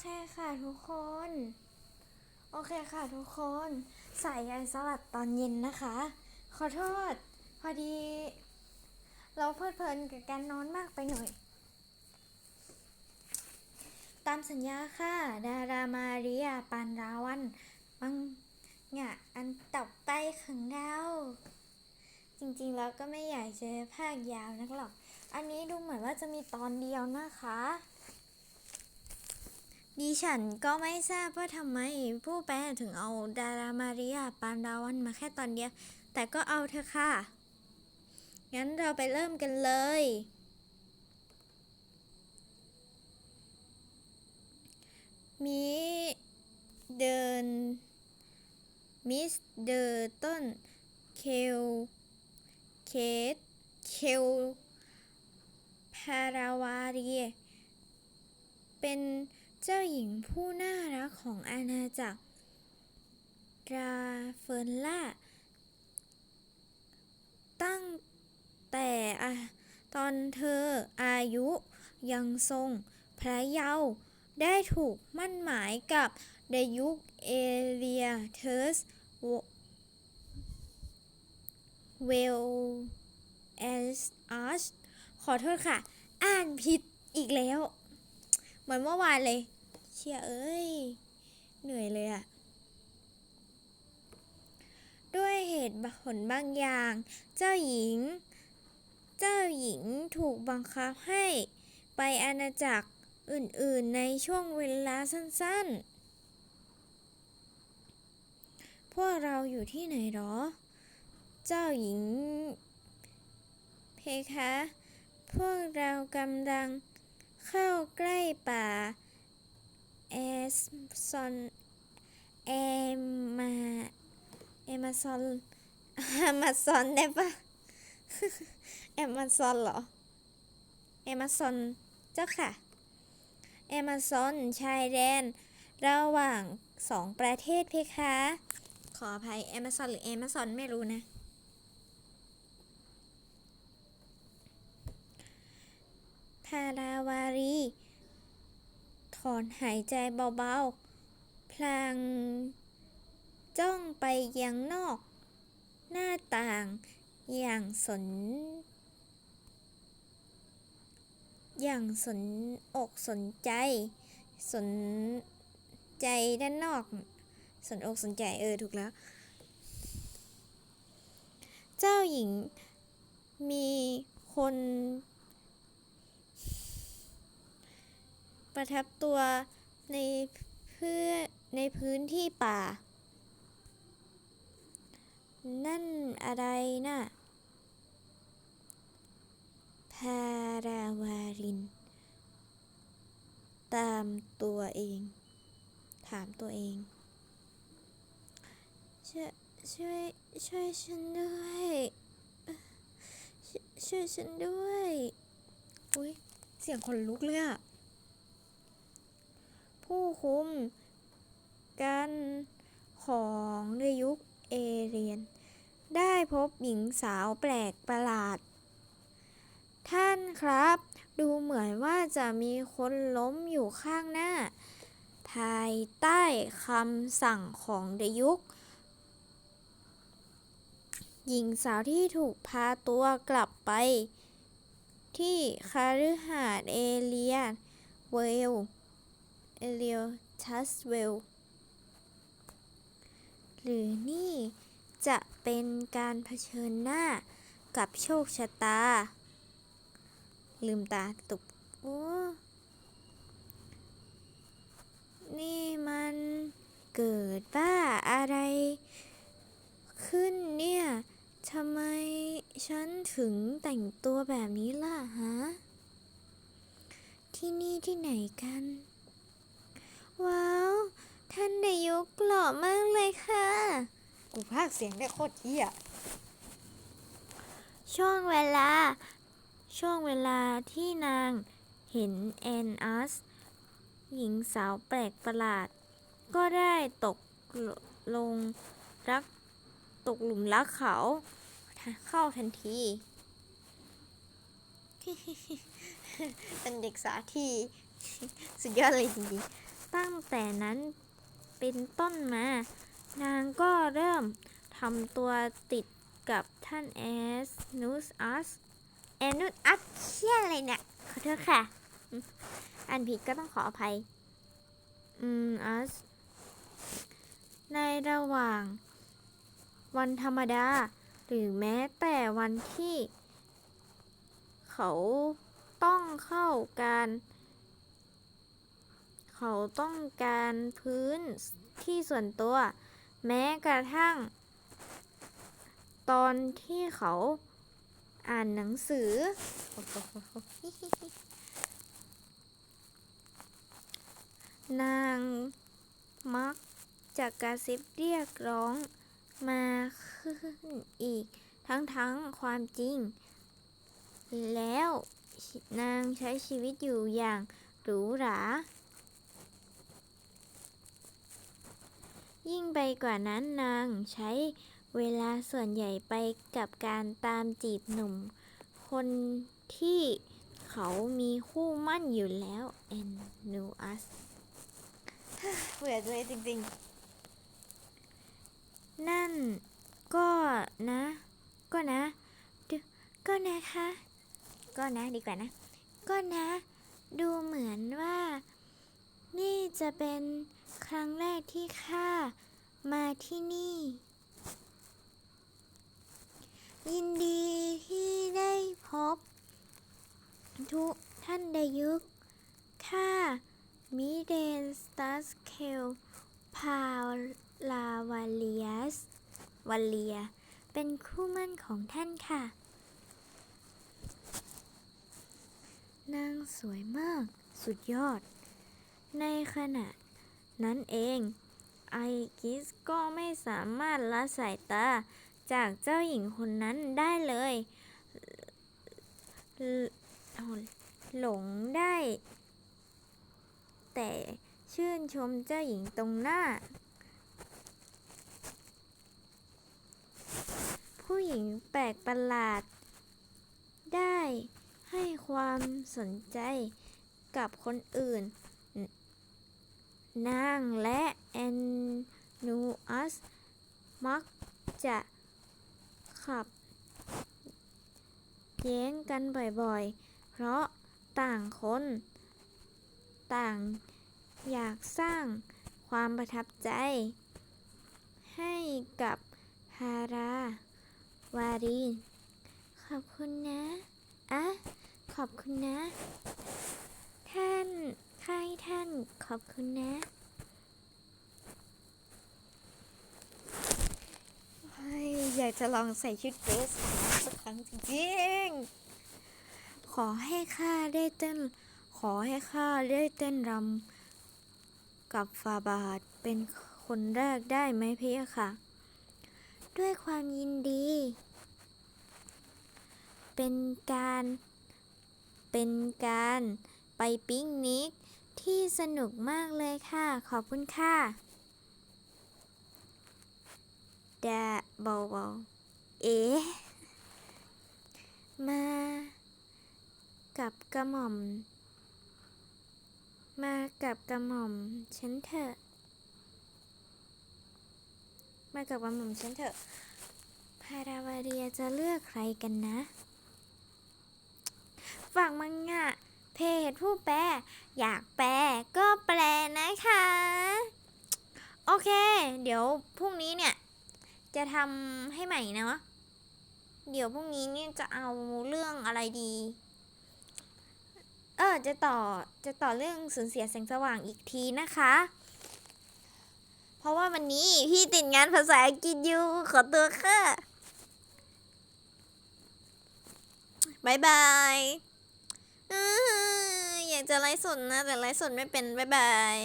เคค่ะทุกคน โอเคค่ะทุกคน ใส่ยายสลัดตอนเย็นนะคะ ขอโทษ พอดี เราเพลิดเพลินกับการนอนมากไปหน่อย ตามสัญญาค่ะ ดารามาเรียปานราวันมังงะอันต่อไปของเราจริงๆแล้วก็ไม่อยากจะภาคยาวนักหรอก อันนี้ดูเหมือนว่าจะมีตอนเดียวนะคะ ดิฉันก็ไม่ทราบว่าทำไมผู้แปลถึงเอาดารามารียปานดาวันมาแค่ตอนเดียวแต่ก็เอาเถอะค่ะ งั้นเราไปเริ่มกันเลย มีเดิน มิสเดอร์ต้น เคล เคทเคลพาราวารีเป็น เจ้าหญิงผู้น่ารักของอาณาจักรราเฟิร์นล่า ตั้งแต่อตอนเธออายุยังทรงพระเยาว์ได้ถูกมั่นหมายกับเดยุคเอเลียเทอร์สเวลเอสอาร์ชขอโทษค่ะ อ่านผิดอีกแล้ว เหมือนเมื่อวานเลย เชี่ยเอ้ย เหนื่อยเลยอะด้วยเหตุผลบางอย่าง เจ้าหญิง เจ้าหญิงถูกบังคับให้ไปอาณาจักรอื่น ๆ ในช่วงเวลาสั้น ๆ พวกเราอยู่ที่ไหนหรอ เจ้าหญิง เพคะ พวกเรากำลังเข้าใกล้ป่า แอสซอนแอมมาแอมาซอนแอมาซอนได้ปะแอมาซอนเหรอแอมาซอนเจ้าค่ะแอมาซอนชายแดน ระหว่างสองประเทศเพคะ ขออภัยแอมาซอนหรือแอมาซอนไม่รู้นะพาราวารี ถอนหายใจเบาๆ พลางจ้องไปยังนอก หน้าต่างอย่างสน อย่างสนอกสนใจ สนใจด้านนอก สนอกสนใจเออถูกแล้ว เจ้าหญิงมีคน ประทับตัวในเพื่อในพื้นที่ป่า นั่นอะไรนะ่ะพาราวาริน ตามตัวเอง ถามตัวเอง ช่วยช่วยช่วยฉันด้วยช่วยช่วยฉันด้วย อุ้ยเสียงคนลุกเลยอะ ผู้คุมกันของในยุคเอเรียน ได้พบหญิงสาวแปลกประหลาด ท่านครับ ดูเหมือนว่าจะมีคนล้มอยู่ข้างหน้า ภายใต้คำสั่งของเดยุคหญิงสาวที่ถูกพาตัวกลับไป ที่คาฤหาสน์เอเลียนเวล เอเลียทัสเวลหรือนี่จะเป็นการเผชิญหน้ากับโชคชะตา ลืมตาตุบโอ้นี่มันเกิดบ้าอะไร ขึ้นเนี่ยทำไมฉันถึงแต่งตัวแบบนี้ล่ะฮะ ที่นี่ที่ไหนกัน ว้าว ท่านนายกหล่อมากเลยค่ะ กูพากย์เสียงได้โคตรเหี้ยช่วงเวลา ช่วงเวลาที่นางเห็นแอนอัส หญิงสาวแปลกประหลาด ก็ได้ตกลงรักตกหลุมรักเขา เข้าทันที เป็นเด็กสาที่ สุดยอดเลยจริงๆ ตั้งแต่นั้นเป็นต้นมา นางก็เริ่มทำตัวติดกับท่านแอสนุสอัสแอนุสอัสเชี่ยอะไรเนี่ย ขอโทษค่ะอืมอ่านผิดก็ต้องขออภัย อืมอัสในระหว่างวันธรรมดา หรือแม้แต่วันที่ เขาต้องเข้าการ เขาต้องการพื้นที่ส่วนตัว แม้กระทั่ง ตอนที่เขาอ่านหนังสือ นางมักจะกระซิบเรียกร้องมาขึ้นอีกทั้งๆความจริง แล้วนางใช้ชีวิตอยู่อย่างหรูหรา ยิ่งไปกว่านั้นนางใช้เวลาส่วนใหญ่ไปกับการตามจีบหนุ่ม คนที่เขามีคู่มั่นอยู่แล้วเอ็นนูอัสเบื่อเลยจริงๆ นั่นก็นะ ก็นะดูก็นะคะ ก็นะดีกว่านะ ก็นะ ดูเหมือนว่า นี่จะเป็น ครั้งแรกที่ข้ามาที่นี่ ยินดีที่ได้พบ ทุกท่านดยุกข้ามิเดนสตัสเคลพาลาวาเลียสวาเลีย เป็นคู่มั่นของท่านค่ะ นางสวยมาก สุดยอด ในขณะ นั้นเอง ไอกิสก็ไม่สามารถละสายตาจากเจ้าหญิงคนนั้นได้เลย หลงได้ แต่ชื่นชมเจ้าหญิงตรงหน้า ผู้หญิงแปลกประหลาด ได้ให้ความสนใจกับคนอื่น นางและแอนนูอัส มักจะขับ แย้งกันบ่อยๆ เพราะต่างคน ต่างอยากสร้างความประทับใจ ให้กับฮาราวารีนขอบคุณนะอะขอบคุณนะ ท่าน ให้ท่านขอบคุณนะ อยากจะลองใส่ชุดเดรสสักครั้งจริงๆ ขอให้ข้าได้เต้น ขอให้ข้าได้เต้นรำกับฟาบาทเป็นคนแรกได้ไหมพี่ค่ะ ด้วยความยินดี เป็นการ เป็นการไปปิกนิก ที่สนุกมากเลยค่ะ ขอบคุณค่ะแดะเบาๆเอ๊ะมา กับกระหม่อม มากับกระหม่อมฉันเถอะ มากับกระหม่อมฉันเถอะพาราวาเรียจะเลือกใครกันนะฝั่งมังงะเพจผู้แปลอยากแปลก็แปลนะคะ โอเค เดี๋ยว พรุ่งนี้เนี่ยจะทำให้ใหม่นะ เดี๋ยวพรุ่งนี้เนี่ยจะเอาเรื่องอะไรดี เออจะต่อจะต่อเรื่องสูญเสียแสงสว่างอีกทีนะคะ เพราะว่าวันนี้พี่ติดงานภาษาอังกฤษอยู่ขอตัวค่ะบายบายอยากจะไลฟ์สดนะ แต่ไลฟ์สดไม่เป็นบายบาย